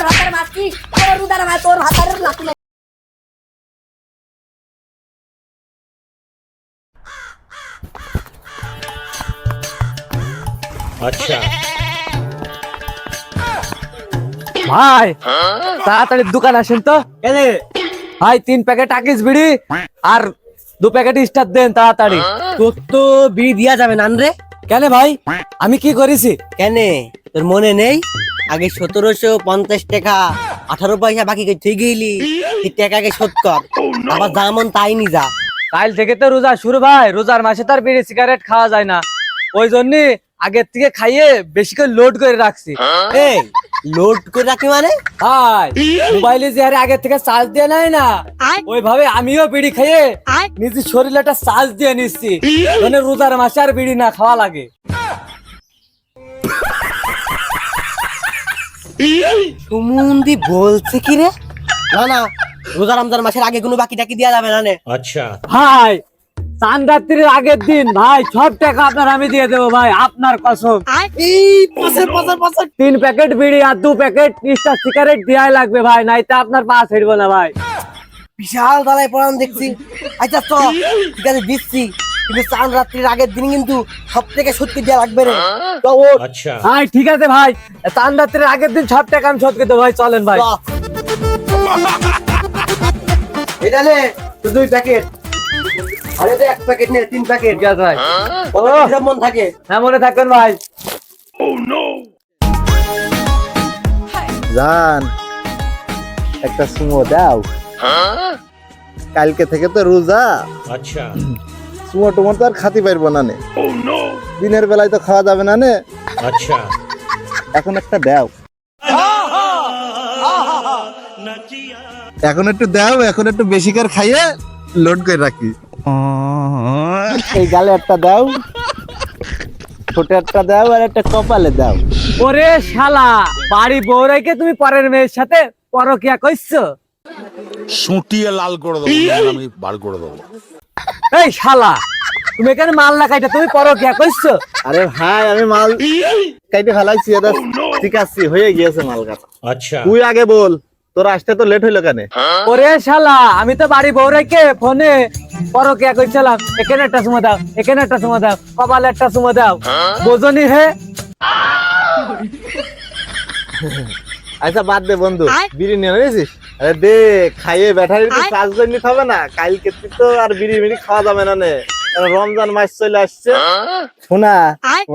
আমার মাছি। তোর উদার তোর লাকুলে আচ্ছা। ভাই হ্যাঁ? তাড়াতাড়ি দোকান আসেন তো। ভাই তিন প্যাকেট আকিস বিড়ি আর দু প্যাকেট স্টার দেন তাড়াতাড়ি। হ্যাঁ? তোর তো বিড়ি দিয়া যাবে নান রে। কেন ভাই? হ্যাঁ? আমি কি করেছি? কেন? তোর মনে নেই? আগে সতেরোশো পঞ্চাশ টাকা আঠারো পয়সা বাকি ঠিক গেলি? এই টাকাকে শোধ কর। আবার যেমন তাই নি যা। কাল থেকে তো রোজা শুরু ভাই রোজার মাসে তো আর বিড়ি সিগারেট খাওয়া যায় না। ওই জন্য আগের থেকে খাইয়ে বেশি করে লোড করে রাখছি। এই লোড করে রাখি মানে? ভাই মোবাইলে যে আরে আগের থেকে চার্জ দিয়ে নেয় না ওইভাবে আমিও বিড়ি খেয়ে নিজের শরীরে একটা চার্জ দিয়ে নিচ্ছি। মানে রোজার মাসে আর বিড়ি না খাওয়া লাগে। সুমন্দি বলছে কি রে? না না রোজা রমজান মাসের আগে কোনো বাকি টাকি যাবে না আচ্ছা। ভাই আগের দিন ভাই সব টাকা আপনার আমি দিয়ে দেবো ভাই আপনার কসম। তিন প্যাকেট বিড়ি আর দু প্যাকেট তিনটা সিগারেট দেওয়াই লাগবে ভাই নাই তা আপনার পা ছেড়বো না ভাই। বিশাল দালাই পড়ান দেখছি। আচ্ছা চল দিচ্ছি। কিন্তু চান রাত্রির আগের দিন কিন্তু সব থেকে সত্যি দেওয়া লাগবে রে। তো ভাই আচ্ছা। ঠিক আছে ভাই। চান রাত্রির আগের দিন সব টাকা আমি সুতকে দেবো ভাই চলেন ভাই। এটা নে দুই প্যাকেট। আরে তো এক প্যাকেট নে তিন প্যাকেট। ঠিক ভাই। ও মন থাকে? হ্যাঁ মনে থাকবেন ভাই। oh, ও নো জান একটা সুমো দাও। কালকে থেকে তো রোজা। আচ্ছা। চুমো টুমো তো আর খাতি পারব না নে। oh, দিনের বেলায় তো খাওয়া যাবে না নে। আচ্ছা। এখন একটা দেও। এখন একটু দেও এখন একটু বেশি করে খাইয়ে লোড করে রাখি। এই গালে একটা দাও ছোট একটা দাও আর একটা কপালে দাও। ওরে শালা বাড়ি বউরাইকে তুমি পরের মেয়ের সাথে পরকিয়া কইছো সুটিয়ে লাল করে দেবো ইয়ে! আমি বার করে দেবো। এই শালা তুমি এখানে মাল না কাইটা তুমি পরো কে কইছো? আরে ভাই আমি মাল কাইতে ফেলাইছি দাদা oh, ঠিক আছে হয়ে গিয়েছে মাল কাটা। আচ্ছা। তুই আগে বল তোর আসতে তো লেট হইল কেন? ওরে শালা আমি তো বাড়ি বউ রেখে ফোনে পরো কে কইছিলাম। এখানে একটা সুমা দাও এখানে একটা সুমা দাও কপালে একটা সুমা দাও। বোঝনি হে? আচ্ছা বাদ দে বন্ধু বিরিয়ানি এনেছিস? আরে দে খাইয়ে ব্যাটারি তো করে নিতে হবে না। কালকে তো আর বিড়ি বিড়ি খাওয়া যাবে না নে। রমজান মাস চলে আসছে। শোনা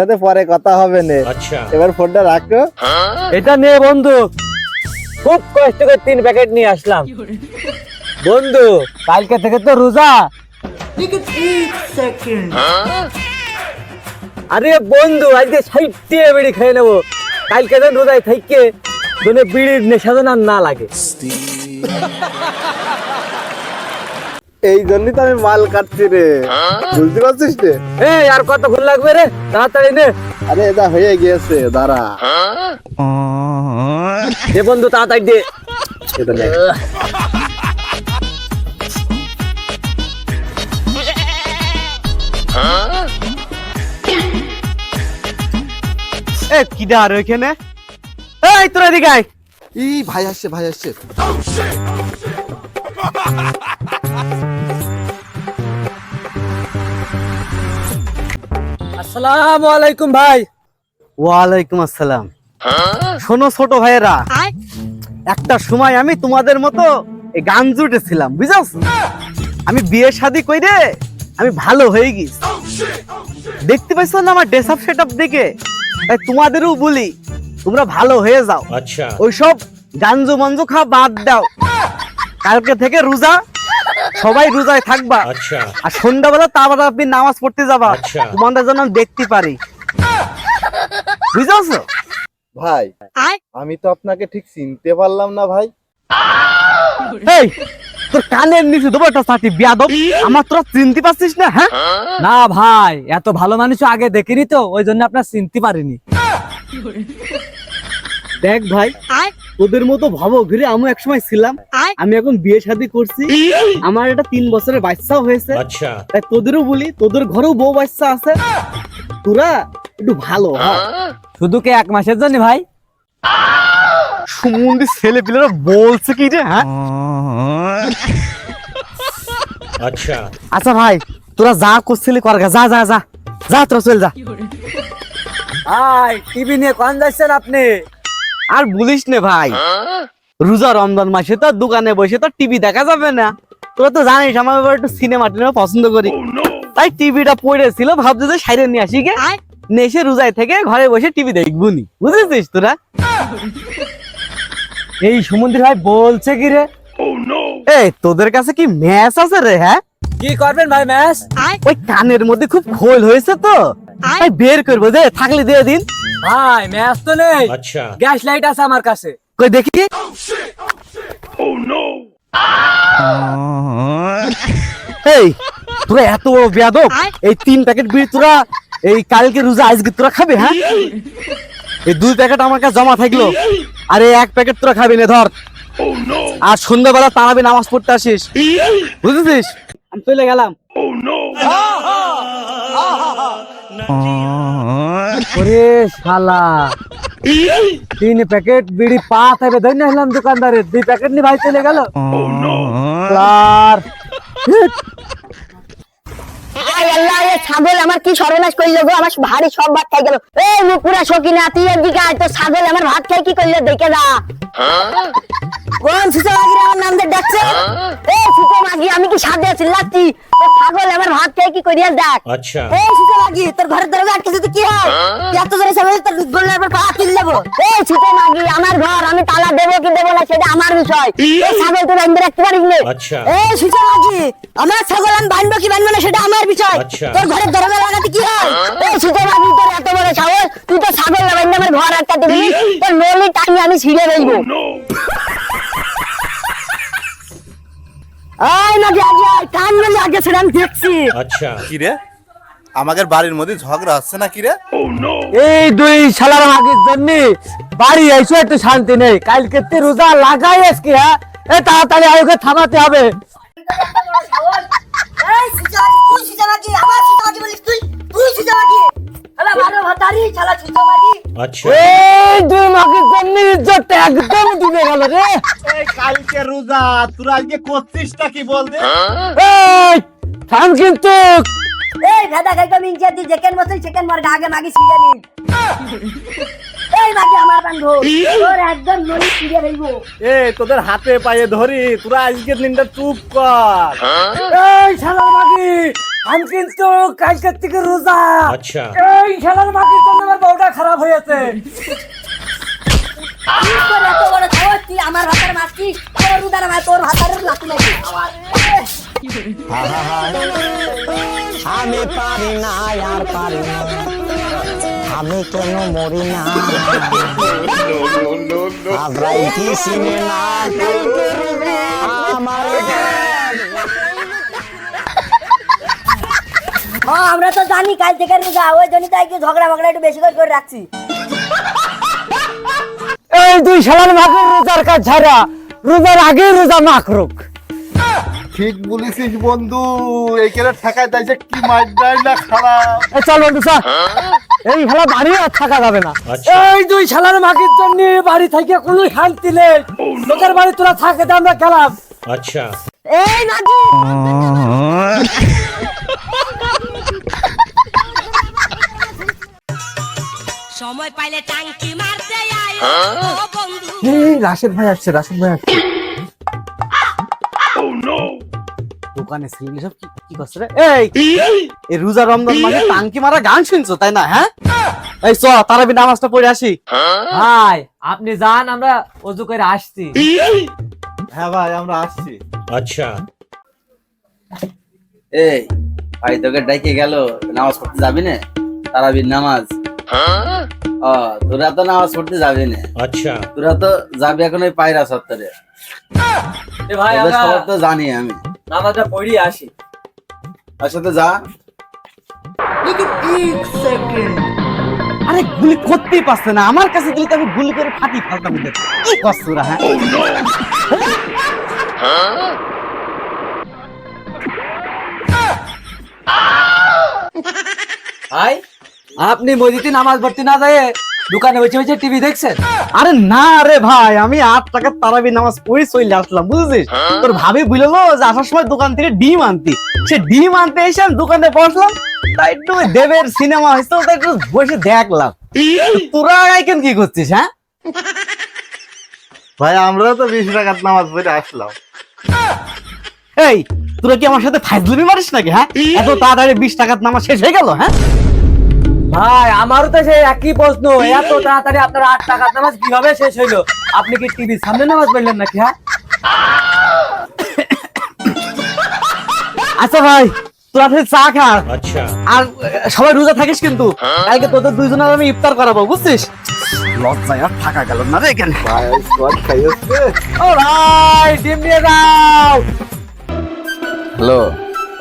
সাথে পরে কথা হবে নে। আচ্ছা। এবার ফোনটা রাখো। এটা নে বন্ধু। খুব কষ্ট করে তিন প্যাকেট নিয়ে আসলাম। বন্ধু কালকে থেকে তো রোজা। আরে বন্ধু আজকে সাইড দিয়ে বেড়ি খেয়ে নেব। কালকে রোজায় থেকে দুনে বিড়ির নেশা যেন আর না লাগে। এই জন্যই তো আমি মাল কাটছি রে। বুঝতে পারছিস রে এই আর কতক্ষণ লাগবে রে? তাড়াতাড়ি নে। আরে এটা হয়ে গিয়েছে দাঁড়া। দে বন্ধু তাড়াতাড়ি দে। এটা নে। এ আর ওইখানে? এই তোরা এদিকে আয়। এই ভাই আসছে ভাই আসছে। আসসালামু আলাইকুম ভাই। ওয়ালাইকুম আসসালাম। শোনো ছোট ভাইয়েরা একটা সময় আমি তোমাদের মতো এই গান জুটেছিলাম বুঝাস আমি বিয়ে শাদি কইরে আমি ভালো হয়ে গেছি দেখতে পাইছো না আমার ড্রেস আপ সেট আপ দেখে? তাই তোমাদেরও বলি তোমরা ভালো হয়ে যাও। আচ্ছা। ওইসব গাঞ্জু মঞ্জু খা বাদ দাও। কালকে থেকে রোজা সবাই রোজায় থাকবা। আচ্ছা। আর সন্ধ্যাবেলা তারপর আপনি নামাজ পড়তে যাবা। আচ্ছা। তোমাদের জন্য আমি দেখতে পারি। বুঝেছ ভাই আমি তো আপনাকে ঠিক চিনতে পারলাম না ভাই। এই তোর কানের নিচে দেবো একটা সাথী বিয়াদব আমার তোরা চিনতে পারছিস না হ্যাঁ? না ভাই এত ভালো মানুষ আগে দেখিনি তো ওই জন্য আপনার চিনতে পারিনি। দেখ ভাই তোদের মতো ভাবো ঘিরে আমি এক সময় ছিলাম আমি এখন বিয়ে শাদি করছি। আমার তিন বছরের বাচ্চাও হয়েছে। আচ্ছা। তাই তোদেরও বলি তোদের ঘরেও বউ বাচ্চা আছে। তোরা একটু ভালো শুধু কে এক মাসের জন্য ভাই? সুমন্দি ছেলে পিলেরা বলছে কি রে হ্যাঁ? আচ্ছা। আচ্ছা ভাই তোরা যা করছিলি কর যা যা যা। যা তোরা চল যা। আই টিভি নিয়ে কোন যাচ্ছেন আপনি? আর বলিস নে ভাই হ্যাঁ? রোজা রমজান মাসে তো দোকানে বসে তো টিভি দেখা যাবে না। তোরা তো জানিস আমার এবার একটু সিনেমা টিনেমা পছন্দ করি। oh, তাই টিভিটা পড়েছিল ভাবছি যে সাইরে নিয়ে আসি গে। নেশে রোজায় থেকে ঘরে বসে টিভি দেখব নি বুঝেছিস তোরা? এই সমুদ্রে ভাই বলছে কি রে? Oh, তোদের কাছে কি ম্যাস আছে রে হ্যাঁ? কি করবেন ভাই ম্যাস ওই কানের মধ্যে খুব খোল হয়েছে তো। বের করব যে থাকলে দিয়ে দিন। ভাই ম্যাস তো নেই। আচ্ছা। গ্যাস লাইট আছে আমার কাছে। কই দেখি। oh, এই তোরা এত বেয়াদব। এই তিন প্যাকেট বিড়ি তোরা এই কালকে রোজা আজকে তোরা খাবে হ্যাঁ? এই দুই প্যাকেট আমার কাছে জমা থাকল। আর এই এক প্যাকেট তোরা খাবি না ধর। আর সন্ধ্যাবেলা তারাবি নামাজ পড়তে আসিস। বুঝেছিস? আমি চলে গেলাম। ওরে শালা। তিন প্যাকেট বিড়ি পা হবে ধন্য হলাম দোকানদারের। দুই প্যাকেট নি ভাই চলে গেল। আর হাই আল্লাহ রে ছাগল আমার কি সর্বনাশ করল গো? আমার ভারী সব ভাত খাই গেল। এই মুকুরা সকিনা তুই এদিকে আয় তো ছাগল আমার ভাত খাই কি করল? দেখে যা। কোন সুতো মাগি আমার নাম দিয়ে ডাকছে। হ্যাঁ? এই সুতো মাগি আমি কি সাথে আছি? লাচ্ছি তো ছাগল আমার ভাত খাই কি করিয়া দেখ। আচ্ছা। এই সুতো মাগি তোর ঘরের দরজা আটকেছে তো কি হয়? হ্যাঁ? আমার ঘর আমি সেটা আমার বিষয়। আচ্ছা। আচ্ছা। তোর ঘরের দরজা মাগি তোর এত বড় ছাগল তুই তো ছাগল ঘর আটকাতে দিবি। তোর নলি টাইম আমি ছিঁড়ে দেবো oh, আয় না আগে আগে টান আগে সেটা আমি দেখছি। আচ্ছা। কি রে? আমাদের বাড়ির মধ্যে ঝগড়া হচ্ছে না কিরে এই দুই শালার আগের জন্য বাড়ি আইসো একটু শান্তি নেই। কালকে তে রোজা লাগাই আজকে হ্যাঁ? এ তাড়াতাড়ি আয়োগে থামাতে হবে। আচ্ছা। নাকি থাম কিন্তু। এই ভেদা খাইতো মিনছে তুই চিকেন বসে মর আগে মাগি সিজে এই মাগি আমার বন্ধু তোর একদম লই সিজে এ তোদের হাতে পায়ে ধরি তোরা আজকে দিনটা চুপ কর। হ্যাঁ? এই শালা মাগি আমি কিন্তু কালকের থেকে রোজা। আচ্ছা। এই শালার মাগির জন্য বউটা খারাপ হয়েছে। আমার ভাতার কি তোর উদার মাছ তোর ভাতার লাঠি আমি পারি না আর পারি না। আমি কেন মরি না? আজরাইল চিনে না। আমার হ্যাঁ আমরা তো জানি কাল থেকে রোজা ওই জন্য তাই কি ঝগড়া মগড়া একটু বেশি করে করে রাখছি। এই দুই শালার মাগের রোজার কাজ ছাড়া রোজার আগে রোজা মাখরুক। ঠিক বলেছিস বন্ধু এইখানে ঠেকায় তাই যে কি মাইট দেয় না খারাপ। চল বন্ধু চল। এই খেলা বাড়ি আর থাকা যাবে না। আচ্ছা। এই দুই শালার মাগির জন্য বাড়ি থেকে কোনো শান্তি নেই লোকের বাড়ি তোরা থাকে আমরা গেলাম। আচ্ছা। এই সময় পাইলে টাঙ্কি মারতে হ্যাঁ? রাশেদ ভাই আসছে রাশেদ ভাই আসছে। Oh no! দোকানে ছেলেগুলি সব কি করছে রে? এই! এই রোজা রমজান মাসে ইয়ে! টাঙ্কি মারা গান শুনছো তাই না হ্যাঁ? এই চ তারাবি নামাজটা পড়ে আসি। হ্যাঁ? ভাই আপনি যান আমরা ওযু করে আসছি। ইয়ে! হ্যাঁ ভাই আমরা আসছি। আচ্ছা। এই ভাই তোকে ডাকে গেল নামাজ পড়তে যাবি না? তারাবি নামাজ। হ্যাঁ? তোরা তো নামাজ পড়তে যাবি না? আচ্ছা। তোরা তো যাবি এখন ওই পায়রা সত্তরে হ্যাঁ? ভাই তো জানি আমি। নামাজটা পড়িয়ে আসি। তার সাথে যা। আরে গুলি করতেই পারছে না। আমার কাছে দিলে তো আমি গুলি করে ফাটি ফালতাম। কি করছ ওরা হ্যাঁ? ভাই আপনি মসজিদে নামাজ পড়তে না যায় দোকানে বসে বসে টিভি দেখছেন? আরে না রে ভাই আমি আট টাকার তারাবি নামাজ পড়ে চলে আসলাম বুঝেছিস? তোর ভাবি বুঝলো যে আসার সময় দোকান থেকে ডিম আনতি। সে ডিম আনতে এসে দোকানে বসলাম তাই একটু দেবের সিনেমা হয়েছে তাই একটু বসে দেখলাম। তোরা এখন কি করছিস হ্যাঁ? ভাই আমরা তো বিশ টাকার নামাজ পড়ে আসলাম। এই তোরা কি আমার সাথে ফাইজলামি মারিস নাকি হ্যাঁ? এত তাড়াতাড়ি বিশ টাকার নামাজ শেষ হয়ে গেল হ্যাঁ? ভাই আমারও তো সেই একই প্রশ্ন। এত তাড়াতাড়ি আপনার আট টাকা নামাজ কীভাবে শেষ হইল? আপনি কি টিভির সামনে নামাজ পড়লেন নাকি হ্যাঁ? আচ্ছা ভাই তোরা ফের চা খা। আচ্ছা। আর সবাই রোজা থাকিস কিন্তু। কালকে তোদের দুইজনের আমি ইফতার করাবো বুঝছিস? লজ্জায় থাকা গেল ভাই ডিম হ্যালো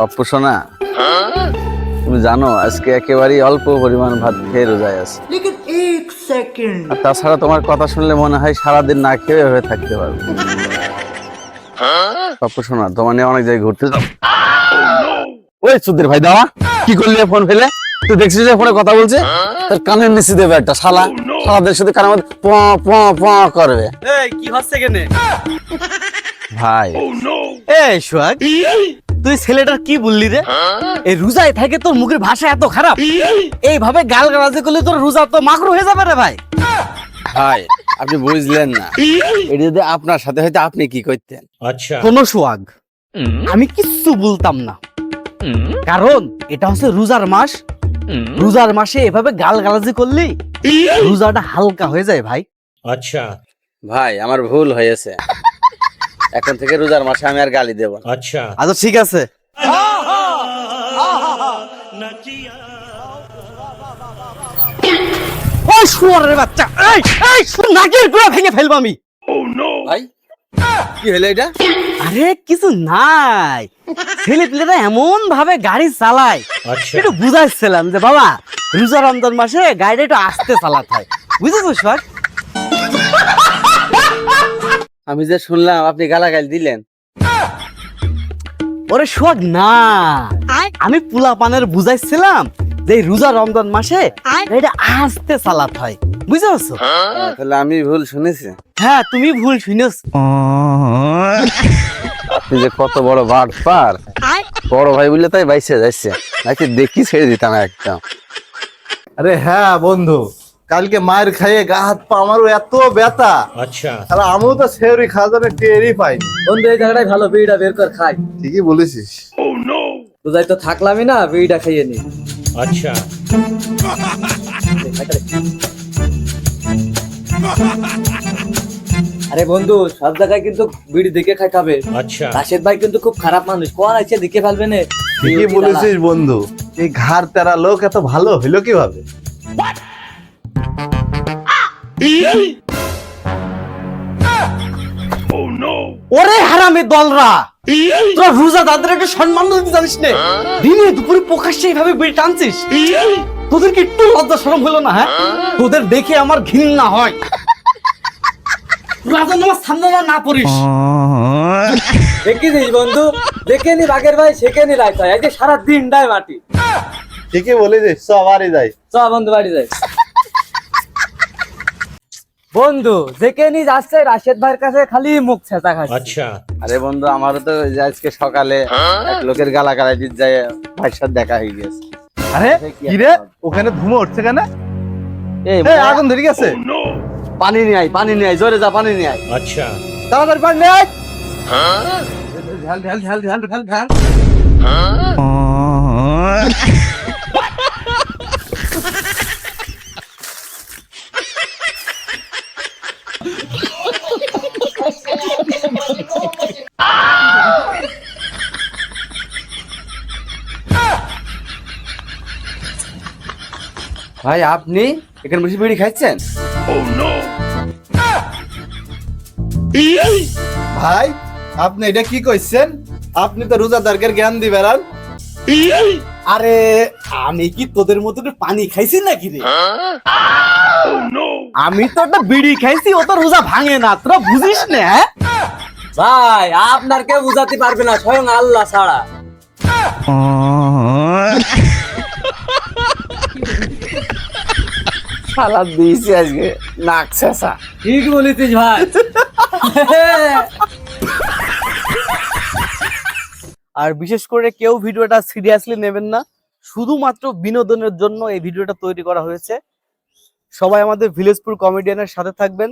অপ্পু সোনা। হ্যাঁ? তুমি জানো আজকে একেবারেই অল্প পরিমাণ ভাত খেয়ে রোজায় আছে। আর তাছাড়া তোমার কথা শুনলে মনে হয় সারাদিন না খেয়ে হয়ে থাকতে পারবে। পপ্পু সোনা তোমার নিয়ে অনেক জায়গায় ঘুরতে যাও ওই সুদের ভাই দাওয়া কি করলি ফোন ফেলে? তুই দেখছিস যে ফোনে কথা বলছে? তোর কানের নিচে দেবে একটা শালা। শালাদের সাথে কানের মধ্যে প প প করবে। এই কি হচ্ছে কেনে ভাই। এই সোহাগ। তুই ছেলেটার কি বললি রে? এই রোজায় থাকে তোর মুখের ভাষা এত খারাপ। এইভাবে গাল গালাজে করলে তোর রোজা তো মাকড় হয়ে যাবে রে ভাই। ভাই আপনি বুঝলেন না। এটা যদি আপনার সাথে হয়তো আপনি কি করতেন? আচ্ছা। কোন সোয়াগ। আমি কিচ্ছু বলতাম না। কারণ এটা হচ্ছে রোজার মাস। রোজার মাসে এভাবে গাল গালাজি করলি রোজাটা হালকা হয়ে যায় ভাই। আচ্ছা। ভাই আমার ভুল হয়েছে। এখন থেকে রোজার মাসে আমি আর গালি দেব আচ্ছা। আচ্ছা ঠিক আছে। ভেঙে ফেলব আমি। ভাই এটা? আরে কিছু নাই। এমন ভাবে গাড়ি চালায়। আচ্ছা। একটু যে বাবা রোজা রমজান মাসে গাড়িটা একটু আস্তে চালাতে হয়। বুঝেছ সব আমি যে শুনলাম আপনি গালাগাল দিলেন। ওরে সোহাগ না। আমি পোলা পানের বুঝাইছিলাম যে এই রোজা রমজান মাসে এটা আস্তে চালাতে হয়। বুঝতে পারছ তাহলে আমি ভুল শুনেছি। হ্যাঁ তুমি ভুল শুনেছ। আপনি যে কত বড় বাট পার বড় ভাই বলে তাই বাইসে যাচ্ছে নাকি দেখি ছেড়ে দিতাম একদম। আরে হ্যাঁ বন্ধু। কালকে মায়ের খাইয়ে গা হাত পা আমারও এত ব্যথা। আচ্ছা। আর আমিও তো সেউরি খাজানে টেরি পাই। বন্ধু এই জায়গাটাই ভালো বিড়িটা বের কর খাই। ঠিকই বলেছিস। oh, তো তো থাকলামই না বিড়িটা খাইয়ে নি। আচ্ছা। আরে বন্ধু সব জায়গায় কিন্তু বিড়ি দেখে খাইতে হবে। আচ্ছা। রাশেদ ভাই কিন্তু খুব খারাপ মানুষ কোয়ার আছে দেখে ফেলবে না। ঠিকই বলেছিস বন্ধু। এই ঘর তেরা লোক এত ভালো হইল কীভাবে? ওরে হারামে দলরা। তোরা রোজা দাদার একটা সম্মান দিতে জানিস না। দিনে দুপুরে প্রকাশ্যে এইভাবে বেড়ে টানছিস? তোদের কি একটু লজ্জা শরম হলো না হ্যাঁ? তোদের দেখে আমার ঘৃণা হয়। রাজা নামাজ সামনে না পড়িস। দেখিস বন্ধু দেখে নি বাগের ভাই শেখে নি হয় এই যে সারা দিন ডায় মাটি ঠিকই বলেছিস সবারই যাই চ বন্ধু বাড়ি যাই। বন্ধু যেকে নি যাচ্ছে রাশেদ ভাইয়ের কাছে খালি মুখ ছেঁচা খাচ্ছে। আচ্ছা। আরে বন্ধু আমারও তো আজকে সকালে হ্যাঁ? এক লোকের গালা গালাটি যায় ভাইয়ের সাথে দেখা হয়ে গেছে। আরে কি রে? ওখানে ধুমো উঠছে কেন? এই আগুন ধরে গেছে। oh, পানি নিয়ে আয় পানি নিয়ে আয় জোরে যা পানি নিয়ে আয়। আচ্ছা। তাড়াতাড়ি পানি নিয়ে আয়। হ্যাঁ? ঢাল ঢাল ঢাল ঢাল ঢাল ঢাল। হ্যাঁ? ভাই আপনি এখানে বসে বিড়ি খাচ্ছেন? ভাই আপনি এটা কি কইছেন? আপনি তো রোজাদারকে জ্ঞান দিবেন আর? আরে আমি কি তোদের মতো একটু পানি খাইছি নাকি রে? আমি তো একটা বিড়ি খাইছি ও তো রোজা ভাঙে না তোরা বুঝিস না হ্যাঁ? ভাই আপনার কেউ বুঝাতে পারবে না স্বয়ং আল্লাহ ছাড়া। সালাদ দিয়েছি আজকে। নাক শেষা ঠিক বলেছিস ভাই। আর বিশেষ করে কেউ ভিডিওটা সিরিয়াসলি নেবেন না। শুধুমাত্র বিনোদনের জন্য এই ভিডিওটা তৈরি করা হয়েছে। সবাই আমাদের ভিলেজপুর কমেডিয়ানের সাথে থাকবেন।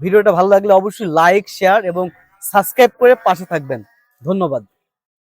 ভিডিওটা ভালো লাগলে অবশ্যই লাইক শেয়ার এবং সাবস্ক্রাইব করে পাশে থাকবেন। ধন্যবাদ।